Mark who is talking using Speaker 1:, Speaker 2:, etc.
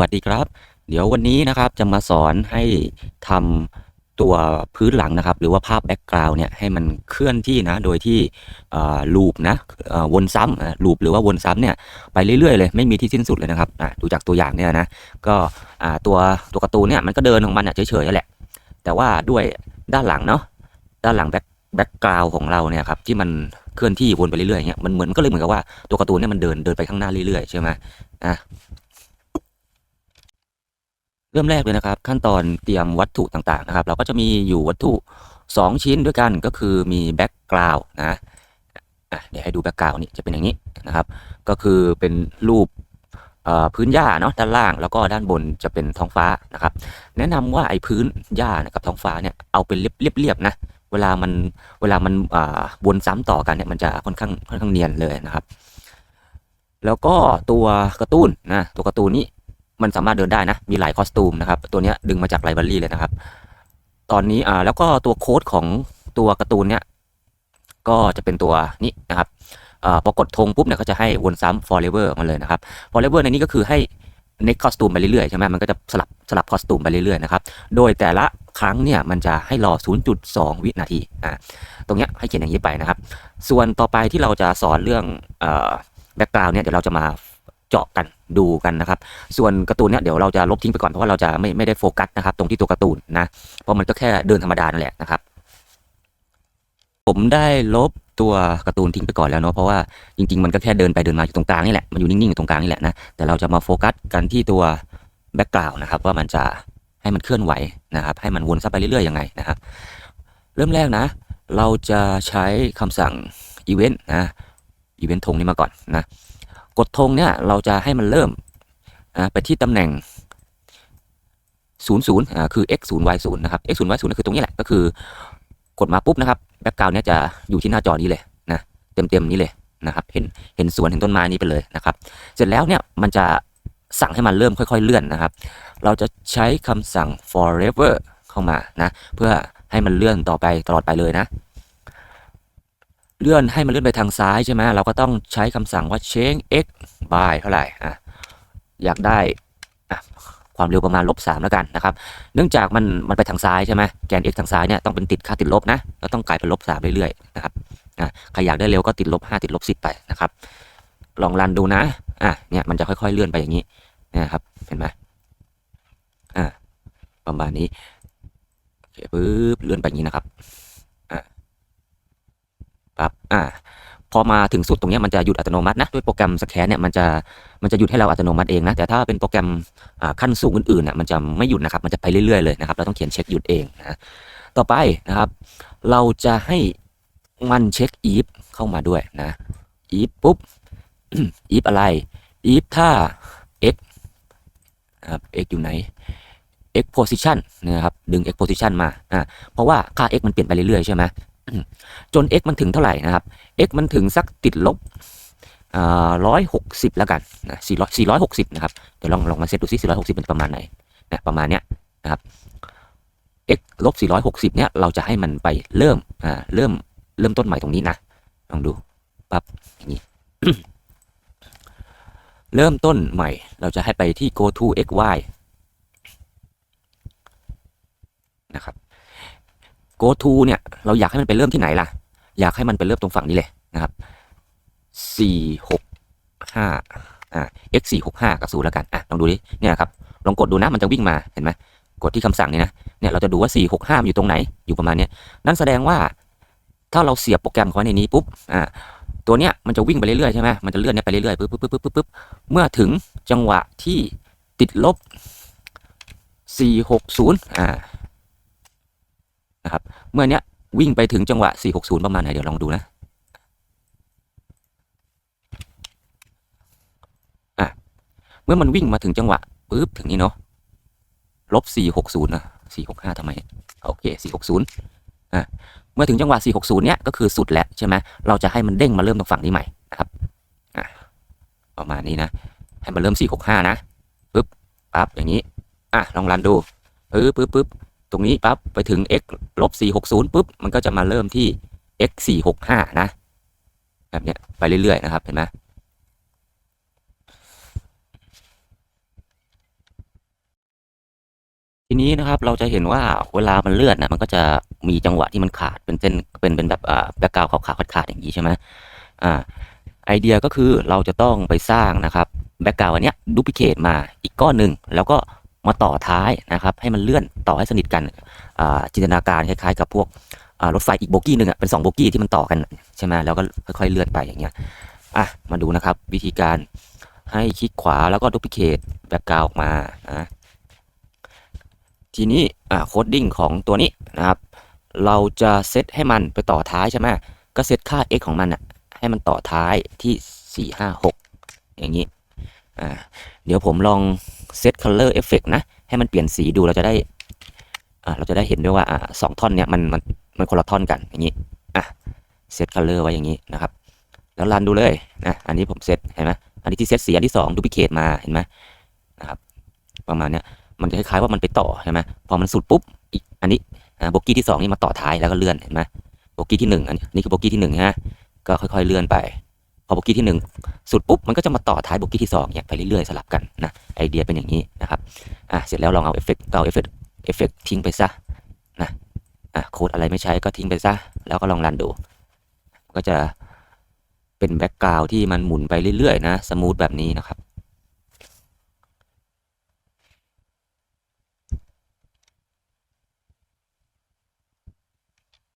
Speaker 1: วัสดีครับ เดี๋ยววันนี้นะครับจะมาสอนให้ทำตัวพื้นหลังนะครับ หรือว่าภาพแบ็กกราวน์เนี่ยให้มันเคลื่อนที่นะโดยที่ลูปนะวนซ้ำลูปหรือว่าวนซ้ำเนี่ยไปเรื่อยๆเลยไม่มีที่สิ้นสุดเลยนะครับดูจากตัวอย่างเนี่ยนะก็ตัวตัวการ์ตูนเนี่ยมันก็เดินของมันเฉยๆนั่แหละ แต่ว่าด้วยด้านหลังเนาะด้านหลังแบ็กแบ็กกราวน์ของเราเนี่ยครับที่มันเคลื่อนที่วนไปเรื่อยๆเนี่ยมันเหมือนก็เลยเหมือนกับว่าตัวการ์ตูนเนี่ยมันเดินเดินไปข้างหน้าเรื่อยๆใช่ไหมอะ เริ่มแรกเลยนะครับ ขั้นตอนเตรียมวัตถุต่างๆนะครับ เราก็จะมีอยู่วัตถุ 2 ชิ้นด้วยกันก็คือมีแบ็กกราวน์นะเดี๋ยวให้ดูแบ็กกราวน์นี่จะเป็นอย่างนี้นะครับ ก็คือเป็นรูปพื้นหญ้าเนาะด้านล่างแล้วก็ด้านบนจะเป็นท้องฟ้านะครับ แนะนำว่าไอ้พื้นหญ้านะครับท้องฟ้าเนี่ยเอาเป็นเรียบๆนะเวลามันเวลามันวนซ้ำต่อกันเนี่ยมันจะค่อนข้างค่อนข้างเนียนเลยนะครับ แล้วก็ตัวการ์ตูนนะตัวการ์ตูนนี้ มันสามารถเดินได้นะ มีหลายคอสตูมนะครับ ตัวนี้ดึงมาจากไลบรารีเลยนะครับ ตอนนี้อ่าแล้วก็ตัวโค้ดของตัวการ์ตูนเนี้ยก็จะเป็นตัวนี้นะครับอ่าพอกดธงปุ๊บเนี่ยก็จะให้วนซ้ำ forever มาเลยนะครับ forever ในนี้ก็คือให้ next costume ไปเรื่อยๆใช่ไหมมันก็จะสลับสลับคอสตูมไปเรื่อยๆนะครับ โดยแต่ละครั้งเนี่ยมันจะให้รอ 0.2 วินาที อ่า ตรงเนี้ยให้เขียนอย่างนี้ไปนะครับ ส่วนต่อไปที่เราจะสอนเรื่องอ่อแบ็กกราวน์เนี่ยเดี๋ยวเราจะมา เจาะกันดูกันนะครับ ส่วนการ์ตูนเนี่ยเดี๋ยวเราจะลบทิ้งไปก่อนเพราะว่าเราจะไม่ไม่ได้โฟกัสนะครับ ตรงที่ตัวการ์ตูนนะ เพราะมันก็แค่เดินธรรมดานั่นแหละนะครับ ผมได้ลบตัวการ์ตูนทิ้งไปก่อนแล้วเนาะเพราะว่าจริงๆมันก็แค่เดินไปเดินมาอยู่ตรงกลางนี่แหละมันอยู่นิ่งๆอยู่ตรงกลางนี่แหละนะแต่เราจะมาโฟกัสกันที่ตัวแบ็กกราวน์นะครับ ว่ามันจะให้มันเคลื่อนไหวนะครับ ให้มันวนซ้ำไปเรื่อยๆยังไงนะครับ เริ่มแรกนะ เราจะใช้คำสั่ง event นะอีเวนต์ธงนี้มาก่อนนะ กดธงเนี่ยเราจะให้มันเริ่มไปที่ตำแหน่ง 00อ่าคือ x 0 y 0นะครับ x 0 y 0ก็คือตรงนี้แหละก็คือกดมาปุ๊บนะครับแบ็กกราวน์เนี่ยจะอยู่ที่หน้าจอนี้เลยนะเต็มๆนี้เลยนะครับเห็นเห็นสวนเห็นต้นไม้นี้ไปเลยนะครับ เสร็จแล้วเนี่ยมันจะสั่งให้มันเริ่มค่อย ๆ เลื่อนนะครับ เราจะใช้คำสั่ง forever เข้ามานะเพื่อให้มันเลื่อนต่อไปตลอดไปเลยนะ เลื่อนให้มันเลื่อนไปทางซ้ายใช่ไหมเราก็ต้องใช้คำสั่งว่า change x by เท่าไหร่อะอยากได้ความเร็วประมาณลบสามแล้วกันนะครับ เนื่องจากมันมันไปทางซ้ายใช่ไหมแกน x ทางซ้ายเนี่ยต้องเป็นติดค่าติดลบนะแล้วต้องกลายเป็นลบสามเรื่อยๆนะครับอะใครอยากได้เร็วก็ติดลบห้าติดลบสิบไปนะครับ ลองรันดูนะอะเนี่ยมันจะค่อยๆเลื่อนไปอย่างนี้นะครับเห็นไหมอะประมาณนี้โอเคปึ๊บเลื่อนไปอย่างนี้นะครับ อ่า พ อมาถึงสุดตรงนี้มันจะหยุดอัตโนมัตินะด้วยโปรแกรมสแกนเนี่ยมันจะมันจะหยุดให้เราอัตโนมัติเองนะแต่ถ้าเป็นโปรแกรมขั้นสูงอื่นๆเนี่ยมันจะไม่หยุดนะครับมันจะไปเรื่อยๆเลยนะครับเราต้องเขียนเช็คหยุดเองนะต่อไปนะครับ เราจะให้มันเช็ค if เข้ามาด้วยนะ if ปุ๊บ if อะไร if ถ้า x นะครับ x อยู่ไหน x position นะครับดึง x position มาอ่าเพราะว่าค่า x มันเปลี่ยนไปเรื่อยๆใช่ไหม จน x มันถึงเท่าไหร่นะครับ x มันถึงสักติดลบร้อยหกสิบแล้วกันนะสี่ร้อยสี่ร้อยหกสิบนะครับ เดี๋ยวลองลองมาเซตดูซิสี่ร้อยหกสิบเป็นประมาณไหนนะประมาณเนี้ยนะครับ x ลบสี่ร้อยหกสิบเนี้ยเราจะให้มันไปเริ่มอ่าเริ่มเริ่มต้นใหม่ตรงนี้นะ ลองดูปั๊บอย่างนี้ เริ่มต้นใหม่ เราจะให้ไปที่ go to x y นะครับ go to เนี่ยเราอยากให้มันไปเริ่มที่ไหนล่ะ อยากให้มันไปเริ่มตรงฝั่งนี้เลยนะครับสี่หกห้าอ่า x สี่หกห้ากับศูนย์แล้วกันอะลองดูดิเนี่ยครับลองกดดูนะมันจะวิ่งมาเห็นไหมกดที่คำสั่งนี้นะเนี่ยเราจะดูว่าสี่หกห้าอยู่ตรงไหนอยู่ประมาณนี้นั่นแสดงว่าถ้าเราเสียบโปรแกรมเขาไว้ในนี้ปุ๊บอ่าตัวเนี้ยมันจะวิ่งไปเรื่อยๆใช่ไหมมันจะเลื่อนเนี่ยไปเรื่อยๆปุ๊บปุ๊บปุ๊บปุ๊บปุ๊บเมื่อถึงจังหวะที่ติดลบสี่หกศูนย์อ่า เมื่อเนี้ยวิ่งไปถึงจังหวะ 460 ประมาณไหน เดี๋ยวลองดูนะ อะ เมื่อมันวิ่งมาถึงจังหวะปุ๊บถึงนี้เนาะ ลบ 460 นะ 465ทำไม โอเค 460 อะ เมื่อถึงจังหวะ 460 เนี้ยก็คือสุดแล้วใช่ไหม เราจะให้มันเด้งมาเริ่มตรงฝั่งนี้ใหม่นะครับ อะ ประมาณนี้นะ ให้มันเริ่ม 465 นะปุ๊บ ปั๊บ อย่างนี้ อะ ลองรันดูปึ๊บปึ๊บปึ๊บ รงนี้ปั๊บไปถึง x ลบ460ปุ๊บมันก็จะมาเริ่มที่ x 465นะแบบเนี้ยไปเรื่อยๆนะครับเห็นไหมทีนี้นะครับเราจะเห็นว่าเวลามันเลื่อนนะมันก็จะมีจังหวะที่มันขาดเป็นเส้นเป็นเป็นแบบอ่าแบ็กกราวขาวๆขาดอย่างนี้ใช่ไหมอ่าไอเดียก็คือเราจะต้องไปสร้างนะครับแบ็กกราวอันเนี้ยดูพิเคทมาอีกก้อนหนึ่งแล้วก็ มาต่อท้ายนะครับ ให้มันเลื่อนต่อให้สนิทกันจินตนาการคล้ายๆ กับพวกรถไฟอีกโบกี้หนึ่งอะเป็นสองโบกี้ที่มันต่อกันใช่ไหมแล้วก็ค่อยๆเลื่อนไปอย่างเงี้ยอะมาดูนะครับ วิธีการให้คลิกขวาแล้วก็ดูพิเคทแบ็กกราวออกมานะทีนี้อ่าโคดดิ้งของตัวนี้นะครับ เราจะเซตให้มันไปต่อท้ายใช่ไหมก็เซตค่า x ของมันอะให้มันต่อท้ายที่ 4 5 6 อย่างนี้อ่าเดี๋ยวผมลอง เซต color effect นะ ให้มันเปลี่ยนสีดูเราจะได้เราจะได้เห็นด้วยว่าสองท่อนเนี้ยมันมันมันคนละท่อนกันอย่างนี้อะเซต color ไว้อย่างนี้นะครับ แล้วรันดูเลยนะอันนี้ผมเซตเห็นไหมอันนี้ที่เซตสีอันที่สองดูพิเคทมาเห็นไหมนะครับ ประมาณเนี้ยมันจะคล้ายๆว่ามันไปต่อใช่ไหมพอมันสุดปุ๊บอีกอันนี้โบกี้ที่สองนี่มาต่อท้ายแล้วก็เลื่อนเห็นไหมโบกี้ที่หนึ่งอันนี้นี่คือโบกี้ที่หนึ่งฮะก็ค่อยๆเลื่อนไป พอโบกี้ที่หนึ่งสุดปุ๊บมันก็จะมาต่อท้ายโบกี้ที่สอย่างไปเรื่อยๆสลับกันนะไอเดียเป็นอย่างนี้นะครับอะเสร็จแล้วลองเอาเอฟเฟกต์เอาเอฟเฟกต์เอฟเฟกต์ทิ้งไปซะนะอะโค้ดอะไรไม่ใช้ก็ทิ้งไปซะแล้วก็ลองรันดูก็จะเป็นแบ็กกราวที่มันหมุนไปเรื่อยๆนะสมูทแบบนี้นะครับ